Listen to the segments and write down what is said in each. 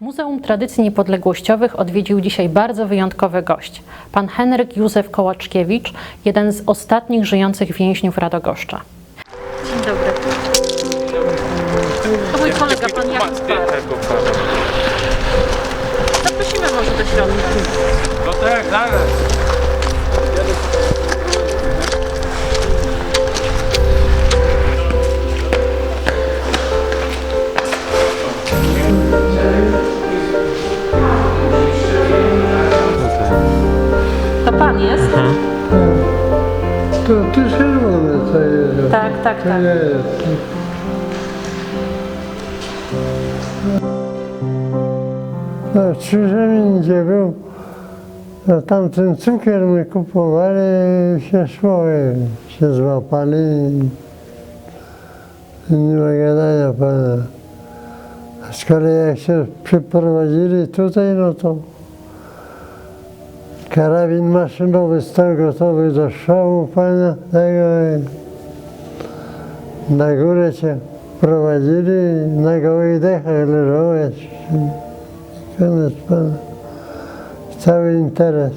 Muzeum Tradycji Niepodległościowych odwiedził dzisiaj bardzo wyjątkowy gość. Pan Henryk Józef Kołaczkiewicz, jeden z ostatnich żyjących więźniów Radogoszcza. Dzień dobry. To mój kolega, pan Jakub. Zaprosimy może do środka. No tak, zaraz. Tak, tak, tak. No, krzyżem gdzie był, no, tam ten cukier my kupowali się szło, i się złapali nie ma gadania pana. Z kolei jak się przyprowadzili tutaj, no to karabin maszynowy stał gotowy do strzału pana tego i na górę cię prowadzili na gołych dechach leżałeś. Koniec pana. Cały interes.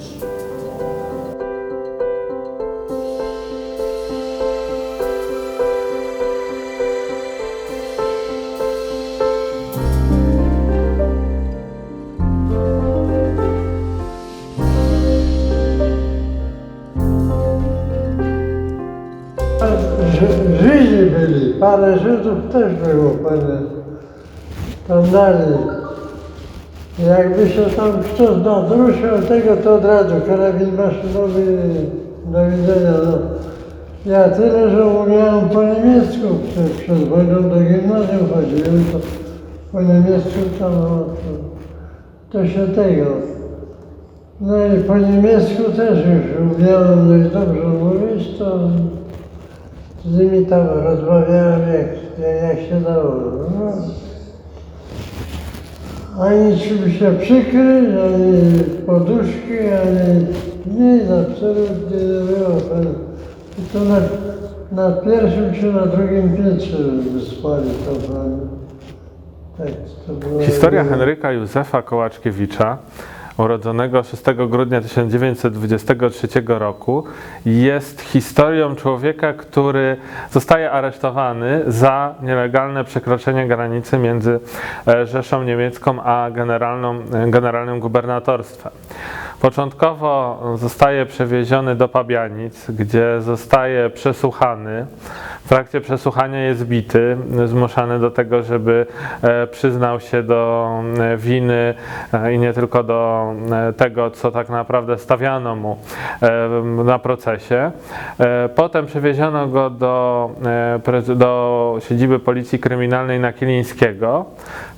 Parę Żydów też było, parę. Tam dalej. Jakby się tam kto nadruszał tego, to od razu karabin maszynowy do widzenia. No. Ja tyle, że umiałem po niemiecku, przed, przed wojną do gimnazjum chodziłem, to po niemiecku tam, no, to, to się tego. No i po niemiecku też już umiałem dość dobrze mówić, to z nimi tam rozmawiałem jak, jak, się dało. No. Ani czym się przykryć, ani poduszki, ani nic absolutnie nie było. I to na, na pierwszym czy na drugim piętrze spali to pan. Tak, to było Historia Henryka Józefa Kołaczkiewicza, urodzonego 6 grudnia 1923 roku, jest historią człowieka, który zostaje aresztowany za nielegalne przekroczenie granicy między e, Rzeszą Niemiecką a generalną, e, generalnym gubernatorstwem. Początkowo zostaje przewieziony do Pabianic, gdzie zostaje przesłuchany. W trakcie przesłuchania jest bity, zmuszany do tego, żeby e, przyznał się do e, winy e, i nie tylko do tego, co tak naprawdę stawiano mu na procesie. Potem przewieziono go do, do siedziby Policji Kryminalnej na Kilińskiego,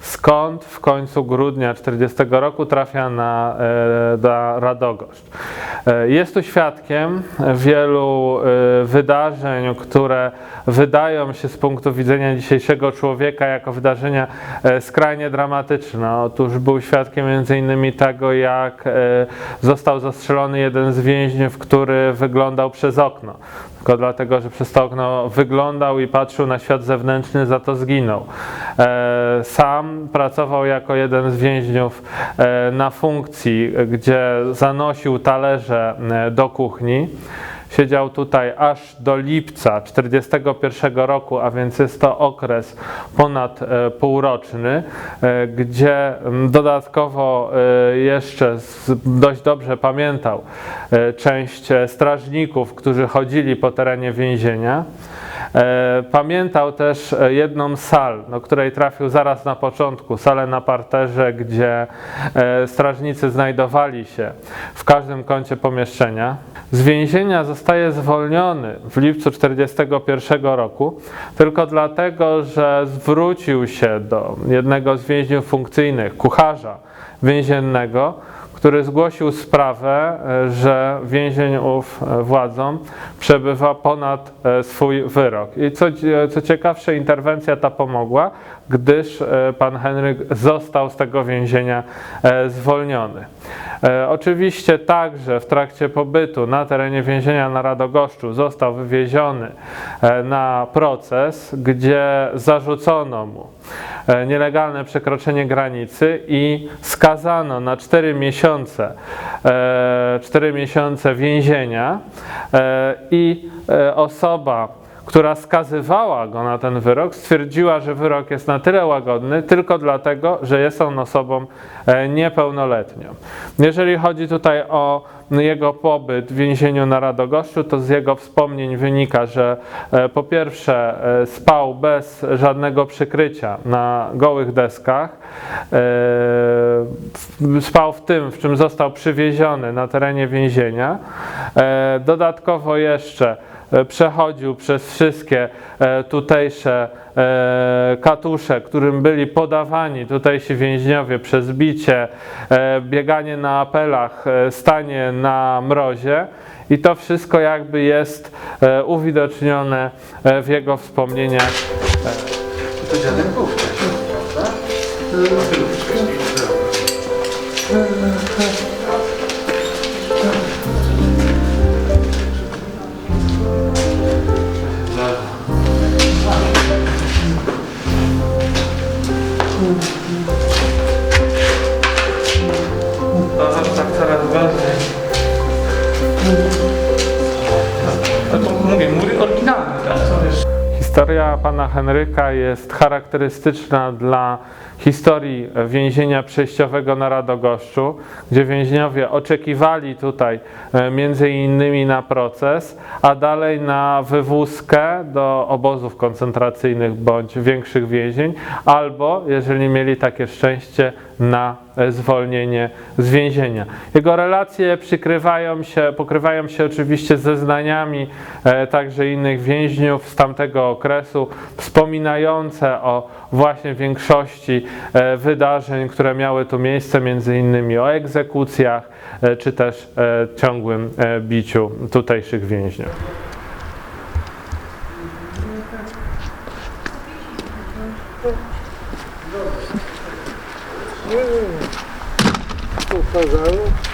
skąd w końcu grudnia 40 roku trafia na, e, na Radogoszcz. E, Jest tu świadkiem wielu e, wydarzeń, które wydają się z punktu widzenia dzisiejszego człowieka jako wydarzenia skrajnie dramatyczne. Otóż był świadkiem m.in. tego, jak został zastrzelony jeden z więźniów, który wyglądał przez okno. Tylko dlatego, że przez to okno wyglądał i patrzył na świat zewnętrzny, za to zginął. E, Sam pracował jako jeden z więźniów e, na funkcji, gdzie zanosił talerze e, do kuchni. Siedział tutaj aż do lipca 1941 roku, a więc jest to okres ponad e, półroczny, e, gdzie dodatkowo e, jeszcze dość dobrze pamiętał część strażników, którzy chodzili po terenie więzienia. E, Pamiętał też e, jedną sal, do której trafił zaraz na początku, salę na parterze, gdzie e, strażnicy znajdowali się w każdym kącie pomieszczenia. Z więzienia zostaje zwolniony w lipcu 1941 roku tylko dlatego, że zwrócił się do jednego z więźniów funkcyjnych, kucharza więziennego, który zgłosił sprawę, e, że więzień ów e, władzom przebywa ponad e, swój wyrok. I co, co ciekawsze, interwencja ta pomogła, gdyż pan Henryk został z tego więzienia zwolniony. E, Oczywiście także w trakcie pobytu na terenie więzienia na Radogoszczu został wywieziony e, na proces, gdzie zarzucono mu e, nielegalne przekroczenie granicy i skazano na 4 miesiące, e, 4 miesiące więzienia i osoba która skazywała go na ten wyrok, stwierdziła, że wyrok jest na tyle łagodny tylko dlatego, że jest on osobą e, niepełnoletnią. Jeżeli chodzi tutaj o jego pobyt w więzieniu na Radogoszczu, to z jego wspomnień wynika, że e, po pierwsze e, spał bez żadnego przykrycia na gołych deskach, spał w tym, w czym został przywieziony na terenie więzienia. E, Dodatkowo jeszcze e, przechodził przez wszystkie e, tutejsze katusze, którym byli podawani tutejsi więźniowie przez bicie, bieganie na apelach, stanie na mrozie. I to wszystko jakby jest uwidocznione w jego wspomnieniach. To dziadek był wcześniej, prawda? No Historia pana Henryka jest charakterystyczna dla historii więzienia przejściowego na Radogoszczu, gdzie więźniowie oczekiwali tutaj e, między innymi na proces, a dalej na wywózkę do obozów koncentracyjnych bądź większych więzień, albo, jeżeli mieli takie szczęście, na e, zwolnienie z więzienia. Jego relacje przykrywają się, pokrywają się oczywiście zeznaniami e, także innych więźniów z tamtego okresu, wspominające o właśnie większości e, wydarzeń, które miały tu miejsce, między innymi o egzekucjach, e, czy też e, ciągłym biciu tutejszych więźniów. Pokazało.